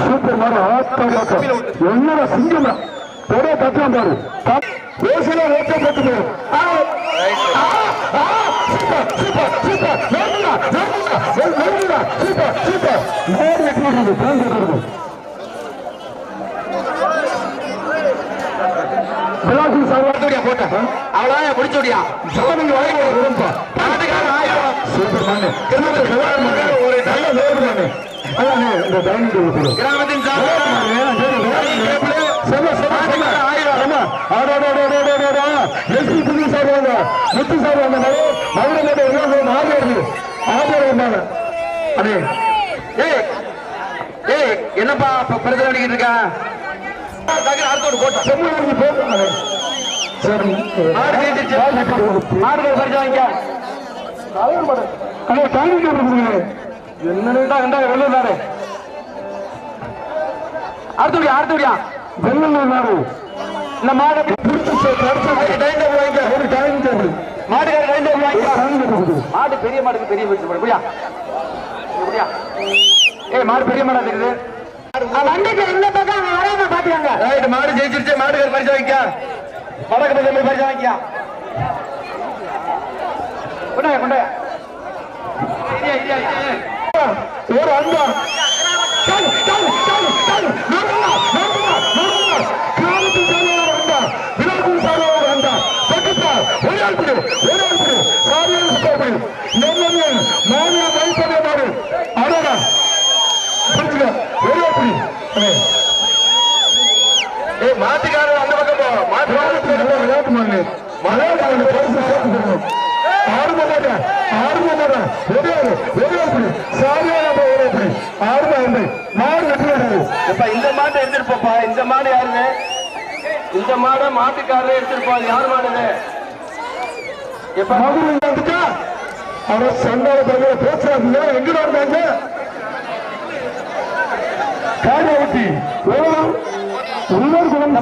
Super மாடு என்னடா சிங்கம் ஒரே தட்டு வந்தாரு பேசல ஓட்ட சூப்பர் சூப்பர் சூப்பர் வேணுடா வேணுடா வேணுடா சூப்பர் சூப்பர் மாடு வெட்டி விடுறது பேன் கட்டுறது விளாசி சார் போட்டேன் அவ்வளவுதான் முடிச்சு விடியா சாமிக்கு வாங்கி விடும்பா சூப்பர் மாடு ஒரு நல்ல வேறு மாடு அதானே இந்த டைனிங் டேபிள் கொடு கிராமத்தின் சார்பாக ஏய் ஏய் என்னப்பா பிரச்சனை பண்ணிக்கிட்டு இருக்கா அடுத்தோடு வாங்கிக்க என்னடா கண்டா வெளில நாடு அடுத்தபடியா அடுத்தபடியா. இந்த மாடு மாடு பெரிய மாடுக்கு பெரிய ஏய் மாடு பெரிய மாடா தெரியுது இந்த பக்கம் மாடு ஜெயிச்சிருச்சு மாடுகள் பரிசு வைக்க வடக்கு பக்கம் போய் பரிசு வாங்கிக்க கொண்டாய ஒரு அன்பா இந்த மாட்டை எடுத்துட்டு போப்பா இந்த மாடு யாருங்க? இந்த மாடை மாட்டுக்காரரே எடுத்துட்டு போ அது யார் மாடு இது எப்ப மதுரை வந்துட்டா அவரை சண்டால பகுதியில பேசுறாங்க இருந்தாங்க காரியாவட்டி உள்ளூர் குளம்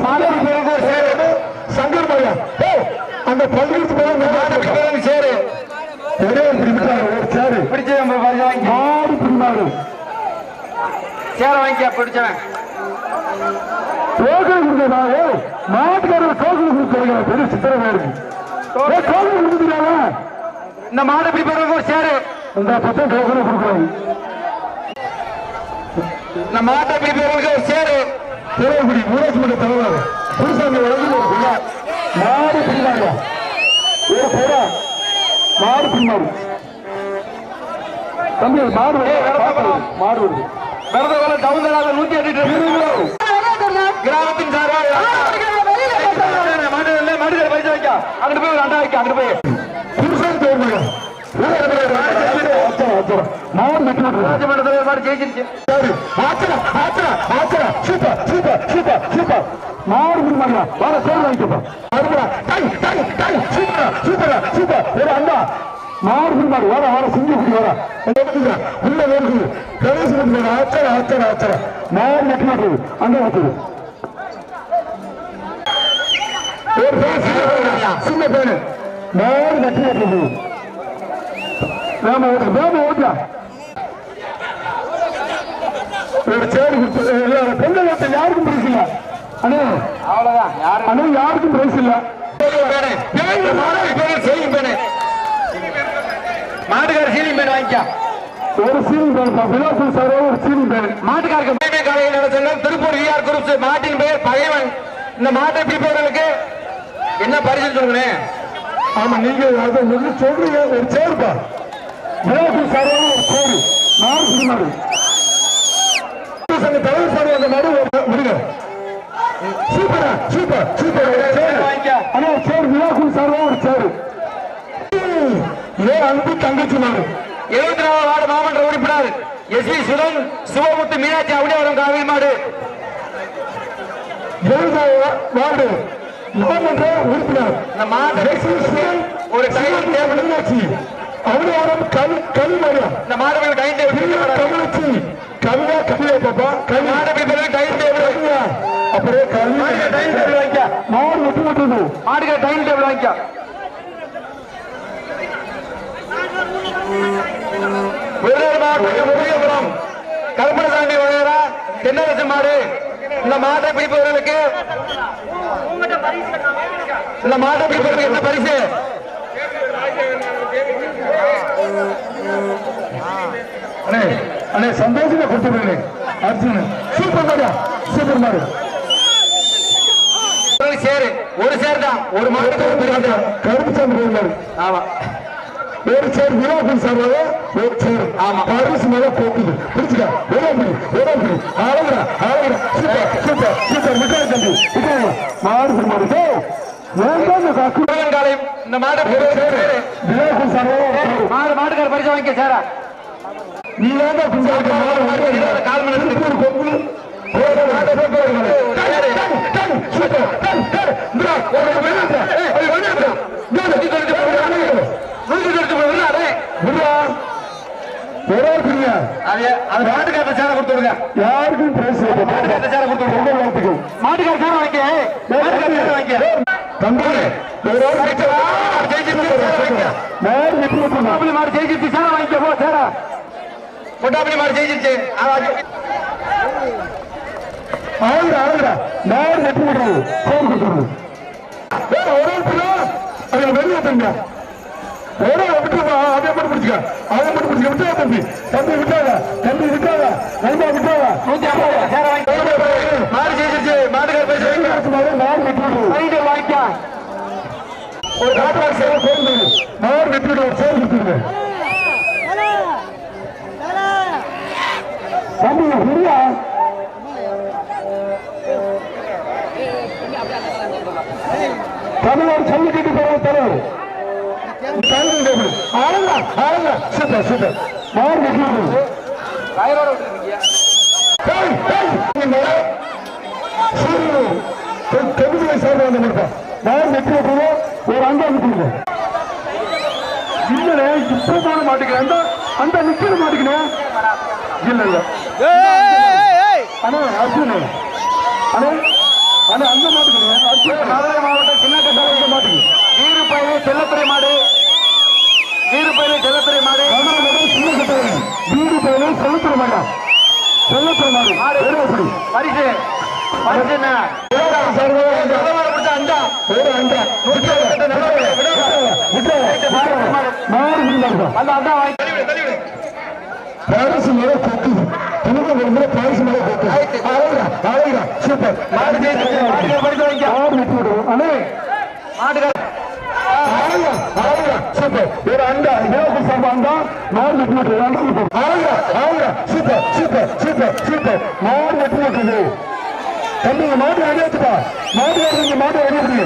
பேருக்கு சேரு. சங்கர் மாயா ஓ அந்த பள்ளிக்கு மாட்டுக்கு சேரு. ஒரே சேரு. பிடிச்சு நம்ம பரிசு வாங்கி மாடு பிடிமாடு சேர வாங்கிக்க பிடிச்சவன். கொடுத்தா ஏ மாட்டுக்காரர் டோக்கன் கொடுத்துருங்க பெரிய சித்திரமா இருக்கு. டோக்கன் கொடுத்துருக்காங்க இந்த மாடு ஒரு சேரு. இந்த பக்கம் டோக்கன் கொடுக்குறாங்க இந்த மாட்டை இப்படி போறதுக்கு ஒரு சேரு. திரைக்குடி ஊராட்சி மன்ற தலைவர் புதுசாமி வழங்கி ஒரு பிள்ளை மாடு பிடிமாடியா ஒரு போடா மாடு பிடிமாடு தம்பி மாடு. மாடு வருது. வேலை தகுந்ததாக நூத்தி எட்டு கிராமத்தின் சார்பாக மாடு இல்லை மாடுகளை பரிசு வைக்க. அங்கிட்டு போய் அண்டா வைக்க அங்கிட்டு போய். புதுசாமி தேர்தல் மாடு ஜெயிச்சிருச்சு. ஆச்சரா ஆச்சரா ஆச்சரா சூப்பர். மாறு மாடு பிடிமாடியா வர சேர் வாங்கிக்கப்பா மறுபடியா டை சூப்பர் ஒரு அண்ணா மாடு பிடிமாடு வர வர சிங்கி குடி வர உள்ள வேறு கணேசன் ஆச்சரா ஆச்சரா ஆச்சரா மாடு வெட்டி மாட்டுறது அங்க சின்ன பேரு, சின்ன பேரு மாடு வெட்டி ஓட்டு வேம ஓட்டா ஒரு கொடுத்து இல்ல, யாருக்கும் பிடிக்கல. அண்ணே. அவ்வளவுதான். அண்ணே யாருக்கும் பிரைஸ் இல்ல. மாட்டுக்கார சீலிங் பேன் வாங்கிக்க. ஒரு சீலிங் பேன் விலாசம் சார் ஒரு சீலிங் பேன் மாட்டுக்காருக்கு மேய்மை காலையில் நடத்துங்க திருப்பூர் விஆர் குரூப்ஸ் மாட்டின் பெயர் பகைவன். இந்த மாட்டை பிடிப்பவர்களுக்கு என்ன பரிசு சொல்லுங்களேன் ஆமா நீங்க அதை சொல்றீங்க. ஒரு சேருப்பா. விலாசம் சார் ஒரு சேரு. நாலு சிறுமாடு சங்க தலைவர் சார் அந்த மாடு ஒரு- விடுங்க சூப்பரா சூப்பர் சூப்பர் ஒரு சேரு வாங்கிக்க அண்ணா ஒரு சேரு விலாசம் சார் ஒரு சேரு ஏன் அன்பு தங்கச்சி மாடு இருபத்தி நாலு வார்டு மாவட்ட உறுப்பினர் எஸ் வி சுதன் சிவமுத்து மீனாட்சி அவனியாவரம் காவிரி மாடு. வார்டு மாமன்ற உறுப்பினர் ஒரு டைம் டேபிள் மீனாட்சி அவதாரம் கல் கல் மரம் இந்த மாடு பிடிப்பு டைம் டேபிள் தமிழ்ச்சி கல்வா கல்வியா பாப்பா கல்வி மாடு பிடிப்பு டைம் டேபிள் அப்புறம் கல்வி மாடு டைம் டேபிள் வாங்கிக்க மாடு விட்டு விட்டுது மாடுக்கு டைம் டேபிள் வாங்கிக்க மாவட்டம் முருகபுரம் கருப்பணசாமி வகையரா தென்னரசு மாடு. இந்த மாட்டை பிடிப்பவர்களுக்கு இந்த மாட்டை பிடிப்பவர்களுக்கு என்ன பரிசு? அண்ணே அண்ணே சந்தோஷமா கொடுத்துருங்க அர்ஜுன் சூப்பர் மாடு சூப்பர் மாடு. ஒரு சேரு ஒரு சேர் தான் ஒரு பரிசு கருப்பு சாமி மாடு ஆமா. ஒரு சேர் விழாக்கள் சார்பாக ஒரு சேர் ஆமா. பரிசு மேல போக்குது பிடிச்சுக்க ஒரே புடி ஒரே புடி அழகுடா அழகுடா சூப்பர் சூப்பர் சூப்பர் மிட்டாய் தம்பி மிட்டாய் மாடு மாடு டேய் வேண்டாம் இந்த மாட்டை ஒரு சேர். விழாக்கள். மாடு மாட்டுக்கார பரிசு சேரா நீ வேண்டாம் குஞ்சாக்கு மாடு வாங்க கால் மணி நேரத்துக்கு ஒரு மாடு சூப்பர் மாடு டேய், டேய், டேய், சூப்பர் டேய், டேய், இந்தா, ஒரு விளையாட்டு அது விளையாட்டு இந்தா, நூத்தி தொண்ணூத்தி மூணு விளையாட்டு. நூத்தி தொண்ணூத்தி மூணு விருது விடுறா. ஒரே ஒரு பிரியா. அது அது மாட்டுக்கார சேரை கொடுத்து விடுங்க யாருக்கும் பிரைஸ் இல்லை. மாட்டுக்கார சேரை கொடுத்து விடுங்க பொங்கல் வாழ்த்துக்கள். மாட்டுக்கார சேரை வாங்கிக்க. மாட்டுக்கார சேரை வாங்கிக்க. தம்பி. மாடு ஜெயிச்சிருச்சு. சேரை வாங்கிக்க. போ சேரை. பொட்டாப்புளி மாடு ஜெயிச்சிருச்சு. ஆளுடா, ஆளுடா. கொடுத்துருங்க. ஒரு வெளியே தங்க. ஒரு அதை மட்டும் பிடிச்சுக்க. அதை மட்டும் பிடிச்சுக்க. விட்டுறா தம்பி. தம்பி விட்டாத. தம்பி விட்டாத. நண்பா விட்டாத. நூத்தி ஐம்பது மாடு ஜெயிச்சிருச்சு மாட்டுக்கார பரிசு வாங்கிக்க மாடு வெட்டி. வாங்கிக்க ஒரு நாட்டுவார் சேவை கோயில் மாடு வெட்டி கொடுத்துருங்க. தம்பி விடுயா. தமிழ்நாடு ஜல்லிக்கட்டு பேரவை தலைவர் சூப்பர் சூப்பர் மாடு வெட்டி விட்டுருங்க. வயரோட வெற்றி விட்டுருவோம், ஒரு அண்டா விட்டுருவோம். இல்லைண்ணே, இப்ப போட மாட்டேங்கிறேன். அந்த அந்த நிக்கிற மாட்டேங்கிறேன். இல்ல, இல்ல. அண்ணே, அர்ஜுன். அண்ணே, அண்ணே, அங்க மாட்டேங்கிறேன். அர்ஜுன். மதுரை மாவட்டம் சின்னக்கசாலை செல்லத்துறை மாடு வீடு பேரு செலுத்துற மாட்டா செலுத்துற மாடு மாடு. வேறு எப்படி பரிசு. பரிசு என்ன? அண்டா ஒரு அண்டா பாரிசு மேல கொக்குது துணுக்க வரும்போது பாரிசு மேல அழகுடா சூப்பர். மாடு வாங்கிக்க மாடு விட்டு விடுவோம். அண்ணே. மாட்டுக்கார சூப்பர் ஒரு அண்டா இருபது சார்பா அண்டா மாடு விட்டு விட்டு அண்டா விட்டு அழகுடா அழகுடா சூப்பர் சூப்பர் சூப்பர் சூப்பர் மாடு விட்டு விட்டுது மாட்டு மாடு அடியாச்சுப்பா மாடு அடிங்க மாடு அடியாச்சு